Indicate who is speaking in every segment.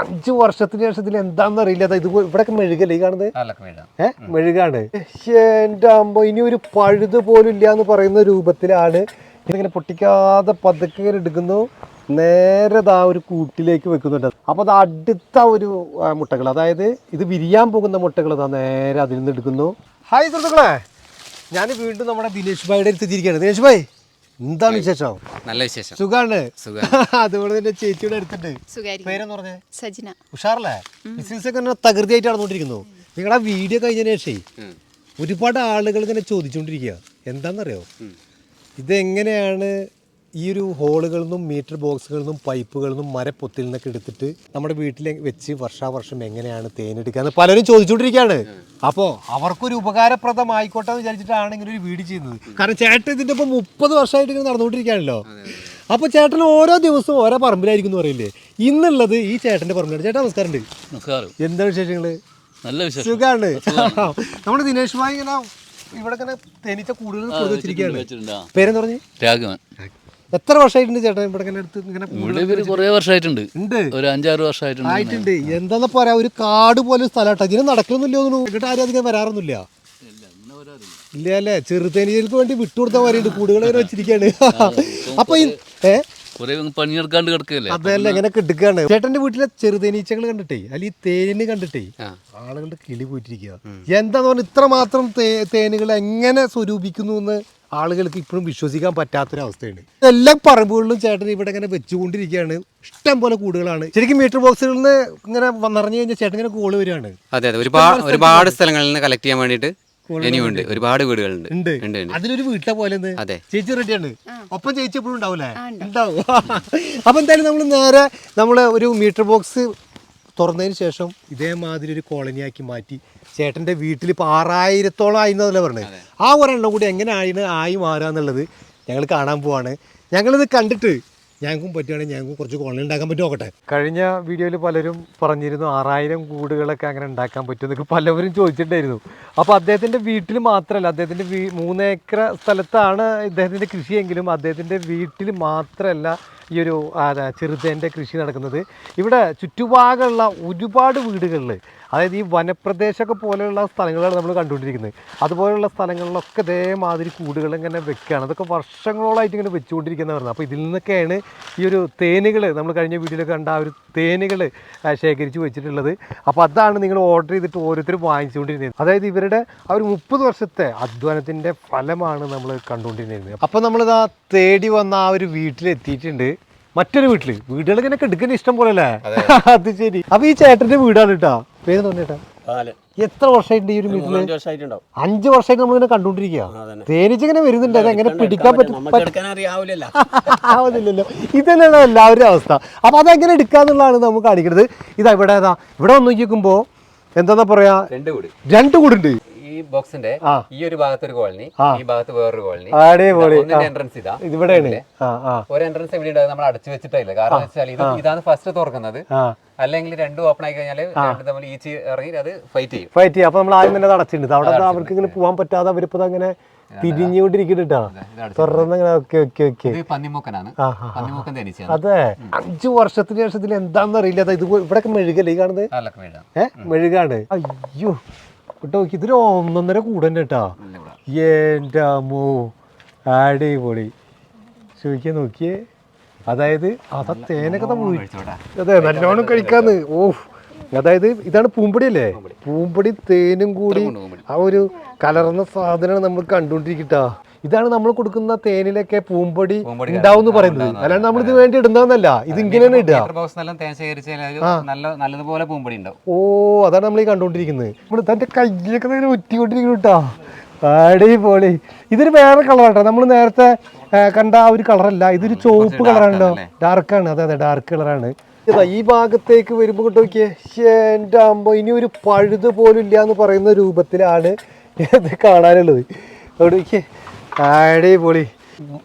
Speaker 1: അഞ്ചു വർഷത്തിന് ശേഷത്തിൽ എന്താണെന്ന് അറിയില്ല. ഇത് ഇവിടെ മെഴുകല്ലേ ഈ കാണുന്നത്? ഏഹ് മെഴുകാണ്. എന്റെ അമ്മ ഇനി ഒരു പഴുത് പോലും ഇല്ല എന്ന് പറയുന്ന രൂപത്തിലാണ്. ഇതിങ്ങനെ പൊട്ടിക്കാതെ പതുക്കെ എടുക്കുന്നു. നേരെ ദാ ഒരു കൂട്ടിലേക്ക് വെക്കുന്നുണ്ട്. അപ്പോൾ അത് അടുത്ത ഒരു മുട്ടകൾ അതായത് ഇത് വിരിയാൻ പോകുന്ന മുട്ടകൾ ദാ നേരെ അതിൽ നിന്ന് എടുക്കുന്നു. ഹായ് സുഹൃത്തുക്കളെ. ഞാൻ വീണ്ടും നമ്മുടെ ദിനേഷ് ഭായിയുടെ അടുത്ത് എത്തിയിരിക്കുകയാണ്. ദിനേഷ് ഭായ്. എന്താണ് വിശേഷം?
Speaker 2: നല്ല വിശേഷം.
Speaker 1: സുഖാണ്. അതുപോലെ തന്നെ ചേച്ചിയുടെ അടുത്തുണ്ട്. പേരെന്ന് പറഞ്ഞേ?
Speaker 3: സജിന.
Speaker 1: ഉഷാറല്ലേ? ബിസിനസ് ഒക്കെ തകൃതിയായിട്ട് നടന്നുകൊണ്ടിരിക്കുന്നു. നിങ്ങളുടെ വീഡിയോ കഴിഞ്ഞതിന്
Speaker 2: ശേഷം.
Speaker 1: ഒരുപാട് ആളുകൾ ഇങ്ങനെ ചോദിച്ചുകൊണ്ടിരിക്കുക. എന്താണെന്നറിയോ? ഇതെങ്ങനെയാണ് ഈ ഒരു ഹോളുകളിൽ നിന്നും മീറ്റർ ബോക്സുകളിൽ നിന്നും പൈപ്പുകളിൽ നിന്നും മരപ്പൊത്തിൽ നിന്നൊക്കെ എടുത്തിട്ട് നമ്മുടെ വീട്ടിൽ വെച്ച് വർഷാവർഷം എങ്ങനെയാണ് തേനെടുക്കുക എന്ന് പലരും ചോദിച്ചുകൊണ്ടിരിക്കുകയാണ്. അപ്പോൾ അവർക്കൊരു ഉപകാരപ്രദമായിക്കോട്ടെ എന്ന് വിചാരിച്ചിട്ടാണ് ഇങ്ങനെ ഒരു വീട് ചെയ്യുന്നത്. കാരണം ചേട്ടൻ ഇതിന്റെ ഇപ്പോൾ മുപ്പത് വർഷമായിട്ട് ഇങ്ങനെ നടന്നുകൊണ്ടിരിക്കുകയാണല്ലോ. അപ്പോൾ ചേട്ടൻ ഓരോ ദിവസവും ഓരോ പറമ്പിലായിരിക്കും എന്ന് പറയില്ലേ? ഇന്നുള്ളത് ഈ ചേട്ടന്റെ പറമ്പിലാണ്. ചേട്ടാ നമസ്കാരം ഉണ്ട്
Speaker 4: നമസ്കാരം.
Speaker 1: എന്താണ് വിശേഷങ്ങൾ
Speaker 4: നല്ല വിശേഷം.
Speaker 1: സുഖാണ്. നമ്മുടെ ദിനേഷ് ഭായി ഇങ്ങനെ ഇവിടെ ഇങ്ങനെ തേനീച്ച കൂടുതൽ. പേരെന്ന് പറഞ്ഞു?
Speaker 4: രാഘവൻ.
Speaker 1: എത്ര വർഷമായിട്ടുണ്ട് ചേട്ടാ ഇവിടെ ഇങ്ങനെ എടുത്ത് ഇങ്ങനെ
Speaker 4: ഇവിടെ ഇവർ കുറേ വർഷമായിട്ടുണ്ട്
Speaker 1: ഉണ്ട്.
Speaker 4: ഒരു അഞ്ചാറ് വർഷമായിട്ടുണ്ട്
Speaker 1: ആയിട്ടുണ്ട്. എന്താന്ന് പറയാ ഒരു കാട് പോലെ സ്ഥലമാട്ടോ ഇതിന് നടക്കണമെന്നില്ല തോന്നുന്നു. ഇങ്ങോട്ട് ആരും അധികം വരാറൊന്നുമില്ല. ഇല്ല അല്ലേ? ചെറുതേനീച്ചകൾക്ക് വേണ്ടി വിട്ടുകൊടുത്ത മാറിയുണ്ട് കൂടുകൾ വരെ വെച്ചിരിക്കുകയാണ്. അപ്പൊ
Speaker 4: ഏഹ് പണിയെടുക്കാണ്ട് കിടക്കുകയല്ലേ
Speaker 1: അതല്ല ഇങ്ങനെ കിടക്കാണ്. ചേട്ടന്റെ വീട്ടിലെ ചെറുതേനീച്ചകൾ കണ്ടിട്ടേ? അല്ലെങ്കിൽ ഈ തേന് കണ്ടിട്ടേ. ആളുകളുടെ കിളി പോയിട്ടിരിക്കുക എന്താന്ന് പറഞ്ഞാൽ ഇത്ര മാത്രം തേനുകൾ എങ്ങനെ സ്വരൂപിക്കുന്നു എന്ന് ആളുകൾക്ക് ഇപ്പോഴും വിശ്വസിക്കാൻ പറ്റാത്തൊരവസ്ഥയാണ് എല്ലാ പറമ്പുകളിലും ചേട്ടൻ ഇവിടെ ഇങ്ങനെ വെച്ചുകൊണ്ടിരിക്കുകയാണ്. ഇഷ്ടം പോലെ കൂടുകളാണ്. ശരിക്കും മീറ്റർ ബോക്സുകളിൽ നിന്ന് ഇങ്ങനെ നിറഞ്ഞു കഴിഞ്ഞാൽ ചേട്ടൻ ഇങ്ങനെ കോൾ വരികയാണ്.
Speaker 2: അതെ അതെ. ഒരുപാട് ഒരുപാട് സ്ഥലങ്ങളിൽ നിന്ന് കളക്ട് ചെയ്യാൻ വേണ്ടിയിട്ട് ഇനിയുണ്ട്. ഒരുപാട് വീടുകളുണ്ട്.
Speaker 1: ഉണ്ട്.
Speaker 2: ഉണ്ട് ഉണ്ട്.
Speaker 1: അതിലൊരു വീട്ടിലെ പോലെ
Speaker 2: അതെ.
Speaker 1: ചേച്ചി റെഡിയാണ്. ഒപ്പം ചേച്ചി എപ്പോഴും ഉണ്ടാവൂലേ ഉണ്ടാവും. അപ്പൊ എന്തായാലും നമ്മൾ നേരെ നമ്മൾ ഒരു മീറ്റർ ബോക്സ് തുറന്നതിന് ശേഷം ഇതേമാതിരി ഒരു കോളനിയാക്കി മാറ്റി ചേട്ടന്റെ വീട്ടിൽ ഇപ്പോൾ ആറായിരത്തോളം ആയി എന്നല്ലേ പറഞ്ഞത് ആ ഒരെണ്ണം കൂടി എങ്ങനെ ആയിന് ആയി മാറുക എന്നുള്ളത് ഞങ്ങൾ കാണാൻ പോവാണ്. ഞങ്ങളിത് കണ്ടിട്ട് ഞങ്ങൾക്കും പറ്റുകയാണെങ്കിൽ ഞങ്ങൾക്കും കുറച്ച് കോളനി ഉണ്ടാക്കാൻ പറ്റുമോ നോക്കട്ടെ. കഴിഞ്ഞ വീഡിയോയിൽ പലരും പറഞ്ഞിരുന്നു ആറായിരം കൂടുകളൊക്കെ അങ്ങനെ ഉണ്ടാക്കാൻ പറ്റും എന്നൊക്കെ പലവരും ചോദിച്ചിട്ടുണ്ടായിരുന്നു. അപ്പോൾ അദ്ദേഹത്തിന്റെ വീട്ടിൽ മാത്രമല്ല അദ്ദേഹത്തിന്റെ വീ മൂന്നേക്കർ സ്ഥലത്താണ് ഇദ്ദേഹത്തിന്റെ കൃഷിയെങ്കിലും അദ്ദേഹത്തിന്റെ വീട്ടിൽ മാത്രമല്ല ഈ ഒരു ചെറുതേന്റെ കൃഷി നടക്കുന്നത്. ഇവിടെ ചുറ്റുപാടുള്ള ഒരുപാട് വീടുകളിൽ അതായത് ഈ വനപ്രദേശമൊക്കെ പോലെയുള്ള സ്ഥലങ്ങളാണ് നമ്മൾ കണ്ടുകൊണ്ടിരിക്കുന്നത്. അതുപോലെയുള്ള സ്ഥലങ്ങളിലൊക്കെ ഇതേമാതിരി കൂടുകൾ ഇങ്ങനെ വെക്കുകയാണ് അതൊക്കെ വർഷങ്ങളോളായിട്ട് ഇങ്ങനെ വെച്ചുകൊണ്ടിരിക്കുന്നവരാണ്. അപ്പോൾ ഇതിൽ നിന്നൊക്കെയാണ് ഈ ഒരു തേനുകൾ നമ്മൾ കഴിഞ്ഞ വീഡിയോയിൽ കണ്ട ആ ഒരു തേനുകൾ ശേഖരിച്ച് വെച്ചിട്ടുള്ളത്. അപ്പോൾ അതാണ് നിങ്ങൾ ഓർഡർ ചെയ്തിട്ട് ഓരോരുത്തരും വാങ്ങിച്ചുകൊണ്ടിരുന്നത്. അതായത് ഇവരുടെ ആ ഒരു മുപ്പത് വർഷത്തെ അധ്വാനത്തിന്റെ ഫലമാണ് നമ്മൾ കണ്ടുകൊണ്ടിരുന്നത്. അപ്പോൾ നമ്മളിതാ തേടി വന്ന ആ ഒരു വീട്ടിലെത്തിയിട്ടുണ്ട്. മറ്റൊരു വീട്ടിൽ. വീടുകൾ ഇങ്ങനെ കെടുക്കുന്ന ഇഷ്ടം പോലെ അല്ലേ അത് ശരി. അപ്പൊ ഈ ചേട്ടന്റെ വീടാണ് കേട്ടാ. പേര് തോന്നിട്ടാ എത്ര വർഷമായിട്ട് ഈ ഒരു വീട്ടിൽ? അഞ്ച് വർഷമായിട്ട് നമ്മളിങ്ങനെ കണ്ടുകൊണ്ടിരിക്കുക തേനീച്ചിങ്ങനെ വരുന്നുണ്ട്. അത് എങ്ങനെ പിടിക്കാൻ പറ്റും. ആവുന്നില്ലല്ലോ. ഇതല്ലല്ലോ എല്ലാവരുടെ അവസ്ഥ. അപ്പൊ അതെങ്ങനെ എടുക്കാന്നുള്ളതാണ് നമുക്ക് കാണിക്കുന്നത്. ഇതാ ഇവിടെ ഏതാ ഇവിടെ വന്ന് നോക്കിക്കുമ്പോ എന്താ പറയാ?
Speaker 2: രണ്ട് കൂടി.
Speaker 1: രണ്ട് കൂടുണ്ട്.
Speaker 2: ഈ ബോക്സിന്റെ ഈ ഒരു ഭാഗത്ത് ഒരു കോളനി ഈ ഭാഗത്ത് വേറൊരു കോളനി. എൻട്രൻസ് ഇതാ
Speaker 1: ഇവിടെ
Speaker 2: ഒരു എൻട്രൻസ് എവിടെ ഉണ്ടാകും നമ്മൾ അടച്ചു വെച്ചിട്ടില്ല കാരണം വെച്ചാൽ ഇത് ഇതാണ് ഫസ്റ്റ് തുറക്കുന്നത്. അല്ലെങ്കിൽ രണ്ടും ഓപ്പൺ ആയി കഴിഞ്ഞാൽ രണ്ട് തമ്മിൽ ഈച്ച് ഇറങ്ങി അത് ഫൈറ്റ് ചെയ്യും.
Speaker 1: ഫൈറ്റ് ചെയ്യും. അപ്പൊ നമ്മൾ ആദ്യം തന്നെ അടച്ചിട്ടുണ്ട്. അവിടെ അവർക്ക് ഇങ്ങനെ പോകാൻ പറ്റാതെ അവരിപ്പോ അങ്ങനെ അതെ അഞ്ചു വർഷത്തിന് ശേഷത്തിൽ എന്താണെന്ന് അറിയില്ല ഇത് ഇവിടെ മെഴുകല്ലേ ഈ കാണുന്നത്? മെഴുകാണ്. അയ്യോ. കേട്ടോ ഇതൊരു ഒന്നൊന്നര കൂടന്നെ കേട്ടാ. എന്റെ അമ്മോ അടിപൊളി. ചോദിക്കാൻ നോക്കിയേ. അതായത് അതാ തേനൊക്കെ നമ്മൾ അതെ നല്ലോണം കഴിക്കാന്ന്. ഓ അതായത് ഇതാണ് പൂമ്പടി. അല്ലേ പൂമ്പടി തേനും കൂടി ആ ഒരു കലർന്ന സാധനമാണ് നമ്മൾ കണ്ടുകൊണ്ടിരിക്കട്ടാ. ഇതാണ് നമ്മൾ കൊടുക്കുന്ന തേനിലൊക്കെ പൂമ്പൊടി
Speaker 2: ഉണ്ടാവും
Speaker 1: ഉണ്ടാവും പറയുന്നത്. അല്ലാണ്ട് നമ്മൾ ഇത് വേണ്ടി ഇടുന്നതെന്നല്ല. ഇത് ഇങ്ങനെയാണ് ഇടുക. ഓ അതാണ് നമ്മൾ ഈ കണ്ടുകൊണ്ടിരിക്കുന്നത്. നമ്മൾ തന്റെ കയ്യിലൊക്കെ ഇങ്ങനെ ഉറ്റിക്കൊണ്ടിരിക്കുന്നു കേട്ടോ. അടിപൊളി. ഇതൊരു വേറെ കളറാട്ടോ നമ്മൾ നേരത്തെ കണ്ട ആ ഒരു കളറല്ല ഇതൊരു ചുവപ്പ് കളറാണല്ലോ ആണ്. അതെ അതെ ഡാർക്ക് കളറാണ് ഈ ഭാഗത്തേക്ക് വരുമ്പോൾ നോക്കിയേ. എന്റെ അമ്മ ഇനി ഒരു പഴുത് പോലും ഇല്ല എന്ന് പറയുന്ന രൂപത്തിലാണ് ഇത് കാണാനുള്ളത്. അവിടെ നോക്കിയേ. അടിപൊളി.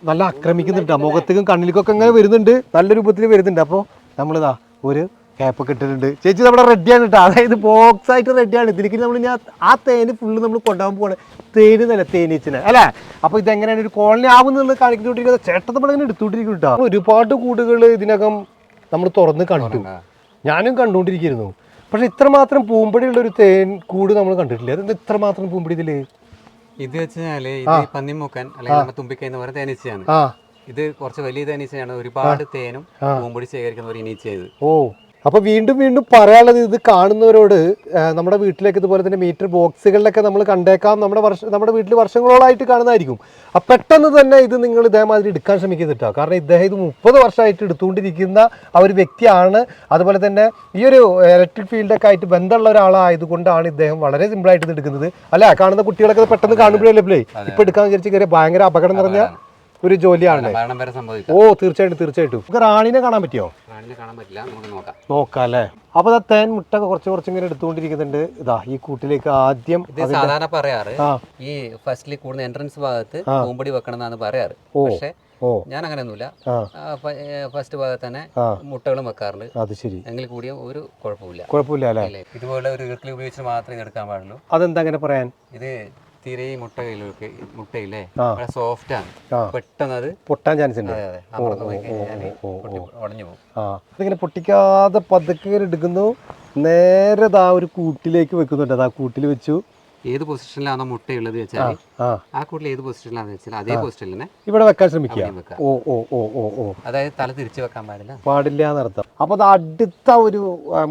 Speaker 1: നല്ല ആക്രമിക്കുന്നുണ്ട്. മുഖത്തേക്കും കണ്ണിലേക്കൊക്കെ ഇങ്ങനെ വരുന്നുണ്ട്. നല്ല രൂപത്തിൽ വരുന്നുണ്ട്. അപ്പോൾ നമ്മളിതാ ഒരു ക്യാപ്പൊക്കെ ഇട്ടിട്ടുണ്ട്. ചേച്ചി നമ്മുടെ റെഡിയാണ് കേട്ടോ അതായത് ബോക്സ് ആയിട്ട് റെഡിയാണ് ഇതിലേക്ക് നമ്മൾ ഞാൻ ആ- തേന് ഫുള്ള് നമ്മൾ കൊണ്ടുപോകാൻ പോവാണ്. തേന് തന്നെ തേനീച്ചിനെ. അല്ലേ? അപ്പോൾ ഇതെങ്ങനെയാണ് ഒരു കോളനി ആവുന്നുള്ളത് കാണിക്കൊണ്ടിരിക്കുന്നത് ചേട്ടൻ നമ്മളിങ്ങനെ എടുത്തുകൊണ്ടിരിക്കും കേട്ടോ ഒരുപാട് കൂടുകൾ ഇതിനകം നമ്മൾ തുറന്ന് കണ്ടു. ഞാനും കണ്ടുകൊണ്ടിരിക്കുന്നു. പക്ഷെ ഇത്രമാത്രം പൂമ്പടിയുള്ള ഒരു തേൻ കൂട് നമ്മൾ കണ്ടിട്ടില്ല? അതെന്താ ഇത്രമാത്രം പൂമ്പടി ഇതിൽ?
Speaker 2: ഇത് വെച്ചാൽ ഇത് പന്നിമൂക്കൻ അല്ലെങ്കിൽ തുമ്പിക്ക തുമ്പിക്കൈ എന്ന് പറയുന്ന തേനീച്ചയാണ്. ഇത് കുറച്ച് വലിയ തേനീച്ചയാണ്. ഒരുപാട് തേനും പൂമ്പൊടി ശേഖരിക്കുന്ന ഒരു ഇനീച്ചയത്
Speaker 1: ഓ. അപ്പൊ വീണ്ടും വീണ്ടും പറയാനുള്ളത് ഇത് കാണുന്നവരോട് നമ്മുടെ വീട്ടിലേക്ക് ഇതുപോലെ തന്നെ മീറ്റർ ബോക്സുകളിലൊക്കെ നമ്മൾ കണ്ടേക്കാം. നമ്മുടെ വർഷ നമ്മുടെ വീട്ടിൽ വർഷങ്ങളോളായിട്ട് കാണുന്നതായിരിക്കും. അപ്പൊ പെട്ടെന്ന് തന്നെ ഇത് നിങ്ങൾ ഇതേമാതിരി എടുക്കാൻ ശ്രമിക്കരുത് കാരണം ഇദ്ദേഹം ഇത് മുപ്പത് വർഷമായിട്ട് എടുത്തുകൊണ്ടിരിക്കുന്ന ആ ഒരു വ്യക്തിയാണ്. അതുപോലെ തന്നെ ഈ ഒരു ഇലക്ട്രിക് ഫീൽഡൊക്കെ ആയിട്ട് ബന്ധമുള്ള ഒരാളായതുകൊണ്ടാണ് ഇദ്ദേഹം വളരെ സിമ്പിളായിട്ട് ഇത് എടുക്കുന്നത്. അല്ല? കാണുന്ന കുട്ടികളൊക്കെ പെട്ടെന്ന് കാണുമ്പോഴല്ലേ പ്ലേ ഇപ്പൊ എടുക്കാൻ വിചാരിച്ച് കയറിയ ഭയങ്കര അപകടം നിറഞ്ഞ ഒരു ജോലിയാണ്. ഓ തീർച്ചയായിട്ടും തീർച്ചയായിട്ടും. നമുക്ക് റാണിനെ കാണാൻ പറ്റിയോ?
Speaker 2: റാണിനെ കാണാൻ പറ്റില്ല. നമുക്ക് നോക്കാം.
Speaker 1: അല്ലേ അപ്പൊ തേൻ മുട്ട കുറച്ച് കുറച്ച് ഇങ്ങനെ എടുത്തുകൊണ്ടിരിക്കുന്നുണ്ട്. ഇതാ ഈ കൂട്ടിലേക്ക് ആദ്യം
Speaker 2: സാധാരണ പറയാറ് ഈ ഫസ്റ്റിൽ കൂടുന്ന എൻട്രൻസ് ഭാഗത്ത് പൂമ്പടി വെക്കണമെന്നാണ് പറയാറ്. പക്ഷെ ഞാൻ അങ്ങനെ
Speaker 1: ഒന്നുമില്ല
Speaker 2: ഫസ്റ്റ് ഭാഗത്ത് തന്നെ. മുട്ടകളും വെക്കാറുണ്ട്.
Speaker 1: അത് ശരി.
Speaker 2: എങ്കിൽ കൂടിയ ഒരു കുഴപ്പമില്ല.
Speaker 1: കുഴപ്പമില്ല
Speaker 2: ഇതുപോലെ ഒരു ഈർക്കിൽ ഉപയോഗിച്ച് മാത്രമേ എടുക്കാൻ പാടുള്ളൂ.
Speaker 1: അതെന്താ അങ്ങനെ പറയാൻ?
Speaker 2: ഇത് തീരെ മുട്ട കയ്യിലൊക്കെ മുട്ടയില്ലേ? സോഫ്റ്റ് ആണ്. പെട്ടെന്ന് അത്
Speaker 1: പൊട്ടാൻ ചാൻസ് ഉണ്ട്.
Speaker 2: അതെ അതെ. ഉടഞ്ഞു പോകും.
Speaker 1: ആ. അതിങ്ങനെ പൊട്ടിക്കാതെ പതുക്കെ എടുക്കുന്നു. നേരെ ആ ഒരു കൂട്ടിലേക്ക് വെക്കുന്നുണ്ട്. ആ കൂട്ടിൽ വെച്ചു.
Speaker 2: ഏത് പൊസിഷനിലാണോ മുട്ടയുള്ളത് വെച്ചാൽ
Speaker 1: ആ
Speaker 2: കൂട്ടിൽ ഏത് പൊസിഷനിലാണെന്ന് വെച്ചാൽ അതേ പൊസിഷനിൽ തന്നെ
Speaker 1: ഇവിടെ വെക്കാൻ ശ്രമിക്കുക. ഓ ഓ ഓ ഓ ഓ.
Speaker 2: അതായത് തല തിരിച്ചു വെക്കാൻ പാടില്ല.
Speaker 1: പാടില്ല എന്നർത്ഥം അപ്പോൾ അത് അടുത്ത ഒരു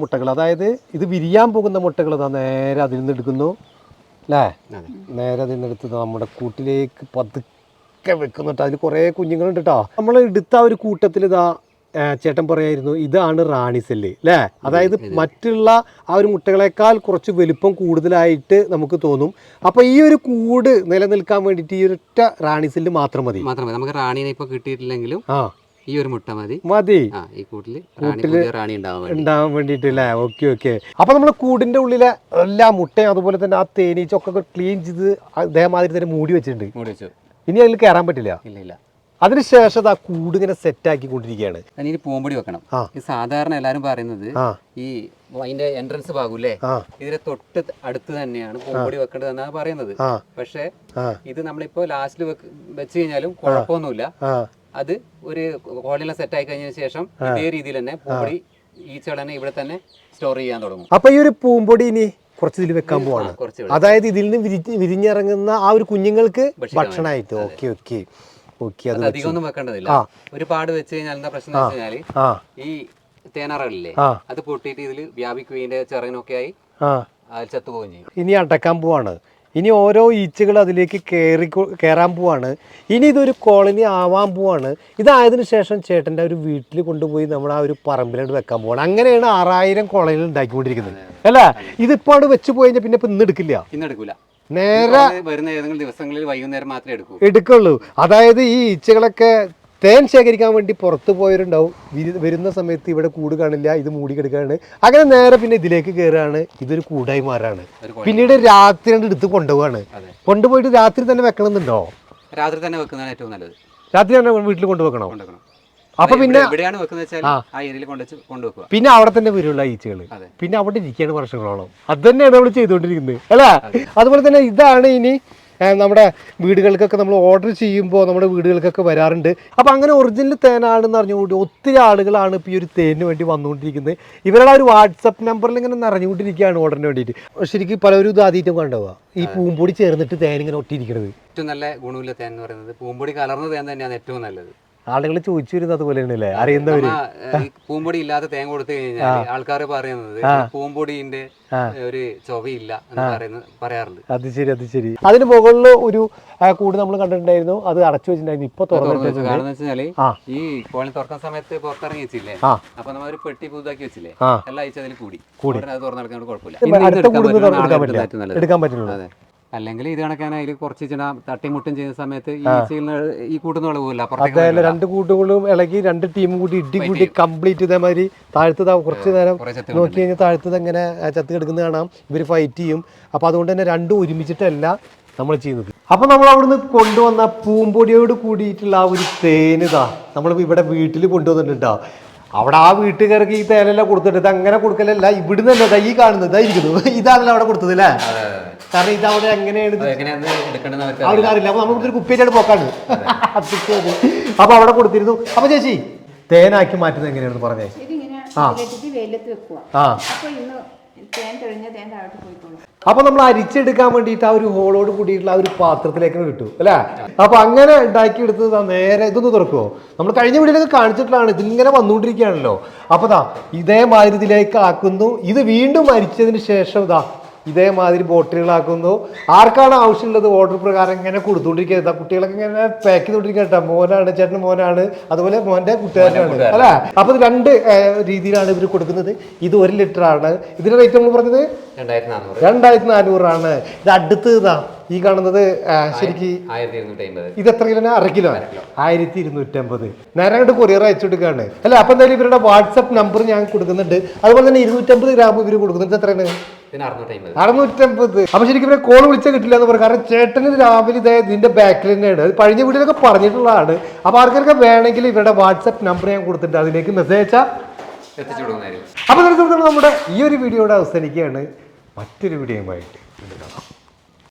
Speaker 1: മുട്ടകൾ. അതായത് ഇത് വിരിയാൻ പോകുന്ന മുട്ടകൾ നേരെ അതിൽ നിന്ന് എടുക്കുന്നു. അല്ലേ നേരെ നിന്നെടുത്ത് നമ്മുടെ കൂട്ടിലേക്ക് പതുക്കെ വെക്കുന്നുണ്ട്. അതിൽ കുറേ കുഞ്ഞുങ്ങളുണ്ട് കേട്ടോ നമ്മൾ എടുത്ത ആ ഒരു കൂട്ടത്തിൽ ഇതാ ചേട്ടൻ പറയായിരുന്നു ഇതാണ് റാണി സെല്ല് അല്ലേ അതായത് മറ്റുള്ള ആ ഒരു മുട്ടകളെക്കാൾ കുറച്ച് വലുപ്പം കൂടുതലായിട്ട് നമുക്ക് തോന്നും. അപ്പോൾ ഈ ഒരു കൂട് നിലനിൽക്കാൻ വേണ്ടിയിട്ട് ഈ ഒരൊറ്റ റാണി സെല്ല് മാത്രം മതി.
Speaker 2: മാത്രമേ നമുക്ക് റാണിനെ ഇപ്പൊ കിട്ടിയിട്ടില്ലെങ്കിലും
Speaker 1: ആ.
Speaker 2: ഈ ഒരു മുട്ട മതി.
Speaker 1: മതി.
Speaker 2: ഈ കൂട്ടിൽ റാണി റാണി ഉണ്ടാവാൻ
Speaker 1: വേണ്ടിട്ട് അല്ലേ ഓക്കെ ഓക്കെ. അപ്പൊ നമ്മൾ കൂടിന്റെ ഉള്ളിലെ എല്ലാ മുട്ടയും അതുപോലെ തന്നെ ആ തേനീച്ചൊക്കെ ക്ലീൻ ചെയ്ത് അതേമാതിരി തന്നെ മൂടി വെച്ചിട്ടുണ്ട്.
Speaker 2: മൂടി വെച്ചു
Speaker 1: ഇനി അതിൽ കയറാൻ പറ്റില്ല?
Speaker 2: ഇല്ല ഇല്ല.
Speaker 1: അതിനുശേഷം ആ കൂട് ഇങ്ങനെ സെറ്റ് ആക്കി കൊണ്ടിരിക്കുകയാണ്.
Speaker 2: അതിന് പൂമ്പൊടി വെക്കണം. സാധാരണ എല്ലാരും പറയുന്നത് ഈ അതിന്റെ എൻട്രൻസ് ഭാഗൂല്ലേ
Speaker 1: ഇതിന്
Speaker 2: ഇതിന്റെ തൊട്ട് അടുത്ത് തന്നെയാണ് പൂമ്പൊടി വെക്കേണ്ടത് എന്നാണ് പറയുന്നത്. പക്ഷേ ഇത് നമ്മളിപ്പോ ലാസ്റ്റിൽ വെച്ച് കഴിഞ്ഞാലും കുഴപ്പമൊന്നുമില്ല. അത് ഒരു ഹോളിലെ സെറ്റ് ആയി കഴിഞ്ഞതിന് ശേഷം ഇതേ രീതിയിൽ തന്നെ പൂമ്പൊടി ഈച്ചകൾ തന്നെ ഇവിടെ തന്നെ സ്റ്റോർ ചെയ്യാൻ തുടങ്ങും.
Speaker 1: അപ്പൊ ഈ ഒരു പൂമ്പൊടി ഇനി കുറച്ച് ഇതിൽ വെക്കാൻ പോവാണ്. അതായത് ഇതിൽ നിന്ന് വിരി- വിരിഞ്ഞിറങ്ങുന്ന ആ ഒരു കുഞ്ഞുങ്ങൾക്ക് ഭക്ഷണമായിട്ട്. Okay okay. ഓക്കെ അത്
Speaker 2: അത് അധികം ഒന്നും വെക്കേണ്ടതില്ല.
Speaker 1: ഒരു
Speaker 2: ഒരുപാട് വെച്ച് കഴിഞ്ഞാൽ എന്താ പ്രശ്നം എന്ന് വെച്ച് കഴിഞ്ഞാൽ
Speaker 1: ആ.
Speaker 2: ഈ തേനറകളില്ലേ അത് പൊട്ടിയിട്ട് ഇതിൽ വ്യാപിക്കുകയും ചെറുകിനൊക്കെ ആയി ചത്തുപോകുകയും ചെയ്യും.
Speaker 1: ഇനി അടക്കാൻ പോവാണ്. ഇനി ഓരോ ഈച്ചകൾ അതിലേക്ക് കയറി കയറാൻ പോവാണ്. ഇനി ഇതൊരു കോളനി ആവാൻ പോവാണ്. ഇതായതിനു ശേഷം ചേട്ടന്റെ ഒരു വീട്ടിൽ കൊണ്ടുപോയി നമ്മൾ ആ ഒരു പറമ്പിലോട്ട് വെക്കാൻ പോവാണ്. അങ്ങനെയാണ് ആറായിരം കോളനികൾ ഉണ്ടാക്കിക്കൊണ്ടിരിക്കുന്നത്. അല്ല? ഇതിപ്പോൾ അവിടെ വെച്ച് പോയി കഴിഞ്ഞാൽ പിന്നെ ഇപ്പൊ ഇന്ന് എടുക്കില്ല.
Speaker 2: ഇന്ന് എടുക്കില്ല
Speaker 1: നേരെ
Speaker 2: വരുന്ന ഏതെങ്കിലും ദിവസങ്ങളിൽ വൈകുന്നേരം മാത്രമേ എടുക്കൂ.
Speaker 1: എടുക്കുള്ളൂ. അതായത് ഈ ഈച്ചകളൊക്കെ തേൻ ശേഖരിക്കാൻ വേണ്ടി പുറത്ത് പോയവരുണ്ടാവും. വിരു- വരുന്ന സമയത്ത് ഇവിടെ കൂട് കാണില്ല ഇത് മൂടി കിടക്കാണ്. അങ്ങനെ നേരെ പിന്നെ ഇതിലേക്ക് കയറുകയാണ് ഇതൊരു കൂടായി മാറാണ് പിന്നീട് രാത്രി രണ്ട് എടുത്ത് കൊണ്ടുപോവാണ്. കൊണ്ടുപോയിട്ട് രാത്രി തന്നെ വെക്കണമെന്നുണ്ടോ?
Speaker 2: രാത്രി തന്നെ വെക്കുന്നതാണ് ഏറ്റവും നല്ലത്.
Speaker 1: രാത്രി തന്നെ വീട്ടിൽ കൊണ്ടുവെക്കണോ? അപ്പൊ പിന്നെ
Speaker 2: എവിടെയാണ് കൊണ്ടുവെക്കുക.
Speaker 1: പിന്നെ അവിടെ തന്നെ വരുള്ള ഈച്ചകൾ പിന്നെ അവിടെ ഇരിക്കുകയാണ് വർഷങ്ങളോളം. അത് തന്നെയാണ് നമ്മൾ ചെയ്തുകൊണ്ടിരിക്കുന്നത്. അല്ലേ? അതുപോലെ തന്നെ ഇതാണ് ഇനി നമ്മുടെ വീടുകൾക്കൊക്കെ നമ്മൾ ഓർഡർ ചെയ്യുമ്പോൾ നമ്മുടെ വീടുകൾക്കൊക്കെ വരാറുണ്ട്. അപ്പോൾ അങ്ങനെ ഒറിജിനൽ തേനാണെന്ന് അറിഞ്ഞുകൊണ്ട് ഒത്തിരി ആളുകളാണ് ഇപ്പോൾ ഈ ഒരു തേനിന് വേണ്ടി വന്നുകൊണ്ടിരിക്കുന്നത്. ഇവരുടെ ഒരു വാട്സപ്പ് നമ്പറിൽ ഇങ്ങനെ നിറഞ്ഞുകൊണ്ടിരിക്കുകയാണ് ഓർഡറിന് വേണ്ടിയിട്ട്. ശരിക്കും പലരും ഇത് ആദ്യമായിട്ടും കണ്ടുപോകാം ഈ പൂമ്പൊടി ചേർന്നിട്ട് തേൻ ഇങ്ങനെ ഒട്ടിയിരിക്കുന്നത്
Speaker 2: ഏറ്റവും നല്ല ഗുണമില്ല തേൻ എന്ന് പറയുന്നത് പൂമ്പൊടി കലർന്ന തേൻ തന്നെയാണ് ഏറ്റവും നല്ലത്.
Speaker 1: ആളുകൾ ചോദിച്ചു വരുന്നത് അതുപോലെ അല്ലേ അറിയുന്നവര്
Speaker 2: പൂമ്പൊടി ഇല്ലാത്ത തേങ്ങ കൊടുത്തു കഴിഞ്ഞാൽ ആൾക്കാർ പറയുന്നത് പൂമ്പൊടിന്റെ ഒരു ചൊവയില്ല എന്ന് പറയുന്നത് പറയാറുണ്ട്.
Speaker 1: അത് ശരി അത് ശരി. അതിന് മുകളിൽ ഒരു കൂട് നമ്മൾ കണ്ടിട്ടുണ്ടായിരുന്നു. അത് അടച്ചു വെച്ചിട്ടുണ്ടായിരുന്നു. ഇപ്പൊ
Speaker 2: തുറന്നു കാരണം
Speaker 1: വെച്ചാൽ
Speaker 2: ഈ കോളി തുറക്കുന്ന സമയത്ത് പുറത്തിറങ്ങി വെച്ചില്ലേ. അപ്പൊ നമ്മൾ ഒരു പെട്ടി പുതുതാക്കി വെച്ചില്ലേ. എല്ലാം അയച്ചതിൽ കൂടി.
Speaker 1: കൂടി.
Speaker 2: അത് തുറന്നെടുക്കാൻ കുഴപ്പമില്ല. എടുക്കാൻ
Speaker 1: പറ്റില്ല.
Speaker 2: അല്ലെങ്കിൽ ഇത് കണക്കാൻ അതിൽ കുറച്ച് ചില തട്ടിമുട്ടും ചെയ്യുന്ന സമയത്ത് ഈ കൂട്ടുന്ന
Speaker 1: അതായത് രണ്ട് കൂട്ടുകളും ഇളകി രണ്ട് ടീമും കൂടി ഇടി കൂട്ടി കംപ്ലീറ്റ് ഇതേമാതിരി താഴ്ത്തത് കുറച്ച് നേരം നോക്കി കഴിഞ്ഞാൽ താഴ്ത്തത് എങ്ങനെ ചത്ത് കിടക്കുന്നത് കാണാം. ഇവർ ഫൈറ്റ് ചെയ്യും. അപ്പോൾ അതുകൊണ്ട് തന്നെ രണ്ടും ഒരുമിച്ചിട്ടല്ല നമ്മൾ ചെയ്യുന്നത്. അപ്പോൾ നമ്മൾ അവിടുന്ന് കൊണ്ടുവന്ന പൂമ്പൊടിയോട് കൂടിയിട്ടുള്ള ആ ഒരു തേനിതാ നമ്മൾ ഇവിടെ വീട്ടിൽ കൊണ്ടുവന്നിട്ടുണ്ടോ അവിടെ ആ വീട്ടുകാർക്ക് ഈ തേലെല്ലാം കൊടുത്തിട്ട് ഇത് അങ്ങനെ കൊടുക്കലല്ല ഇവിടുന്ന് തന്നെ ദാ ഈ കാണുന്നത് ഇരിക്കുന്നു. ഇതാണല്ലോ അവിടെ കൊടുത്തത് അല്ലേ? കാരണം ഇത് അവിടെ എങ്ങനെയാണ് അവിടെ അറിയില്ല. അപ്പൊ നമ്മൾ ഒരു കുപ്പിയിലാണ് പോക്കാണ് അപ്പൊ അവിടെ കൊടുത്തിരുന്നു. അപ്പൊ ചേച്ചി തേനാക്കി മാറ്റുന്നത് എങ്ങനെയാണെന്ന് പറഞ്ഞേ. ആ.
Speaker 3: ഇന്ന്
Speaker 1: അപ്പൊ നമ്മൾ അരിച്ചെടുക്കാൻ വേണ്ടിയിട്ട് ആ ഒരു ഹോളോട് കൂടിയിട്ടുള്ള ആ ഒരു പാത്രത്തിലേക്ക് കിട്ടും അല്ലേ? അപ്പൊ അങ്ങനെ ഉണ്ടാക്കി എടുത്തത് നേരെ ഇതൊന്ന് തുറക്കുമോ നമ്മൾ കഴിഞ്ഞ വീഡിയോയിലൊക്കെ കാണിച്ചിട്ടുള്ളതാണ് ഇതിങ്ങനെ വന്നുകൊണ്ടിരിക്കുകയാണല്ലോ. അപ്പൊ ഇതേ മാതിരി ഇതിലേക്ക് ആക്കുന്നു ഇത് വീണ്ടും അരിച്ചതിന് ശേഷം ഇതാ ഇതേമാതിരി ബോട്ടിലുകളാക്കുന്നു. ആർക്കാണ് ആവശ്യമുള്ളത് ഓർഡർ പ്രകാരം ഇങ്ങനെ കൊടുത്തുകൊണ്ടിരിക്കുന്നത് ഇതാ കുട്ടികളൊക്കെ ഇങ്ങനെ പാക്ക് ചെയ്തുകൊണ്ടിരിക്കുക കേട്ടോ മോനാണ് ചേട്ടൻ മോനാണ് അതുപോലെ മോന്റെ കുട്ടികളാണ് അല്ല? അപ്പൊ രണ്ട് രീതിയിലാണ് ഇവർ കൊടുക്കുന്നത്. ഇത് ഒരു ലിറ്റർ ആണ്. ഇതിന്റെ റേറ്റ് നമ്മൾ പറഞ്ഞത്?
Speaker 2: രണ്ടായിരത്തി നാനൂറ്
Speaker 1: ആണ് നാനൂറാണ് ഇത് അടുത്ത് ഇതാ ഈ കാണുന്നത് ശരിക്ക് ഇത് എത്ര കിലോ അര കിലോ ആയിരത്തി ഇരുന്നൂറ്റമ്പത് നേരെ അങ്ങോട്ട് കൊറിയർ അയച്ചു കൊടുക്കുകയാണ്. അല്ല? അപ്പൊ എന്തായാലും ഇവരുടെ വാട്സപ്പ് നമ്പർ ഞാൻ കൊടുക്കുന്നുണ്ട്. അതുപോലെ തന്നെ ഇരുന്നൂറ്റമ്പത് ഗ്രാം ഇവർ കൊടുക്കുന്നുണ്ട്. എത്രയാണ്? അറുന്നൂറ്റമ്പത് അപ്പൊ ശരിക്കും കോൾ വിളിച്ചാൽ കിട്ടില്ല എന്ന് പറയും. കാരണം ചേട്ടന് രാവിലെ ഇതേ ഇതിന്റെ ബാക്കിൽ തന്നെയാണ്. അത് പഴഞ്ഞ വീട്ടിലൊക്കെ പറഞ്ഞിട്ടുള്ളതാണ്. അപ്പൊ ആർക്കൊക്കെ വേണമെങ്കിൽ ഇവരുടെ വാട്സപ്പ് നമ്പർ ഞാൻ കൊടുത്തിട്ടുണ്ട് അതിലേക്ക് മെസ്സേജ് അയച്ചാൽ
Speaker 2: എത്തിച്ചു കൊടുക്കുന്നതായിരിക്കും
Speaker 1: അപ്പൊ നമ്മുടെ ഈ ഒരു വീഡിയോയുടെ അവസാനിക്കുകയാണ്. മറ്റൊരു വീഡിയോയുമായിട്ട്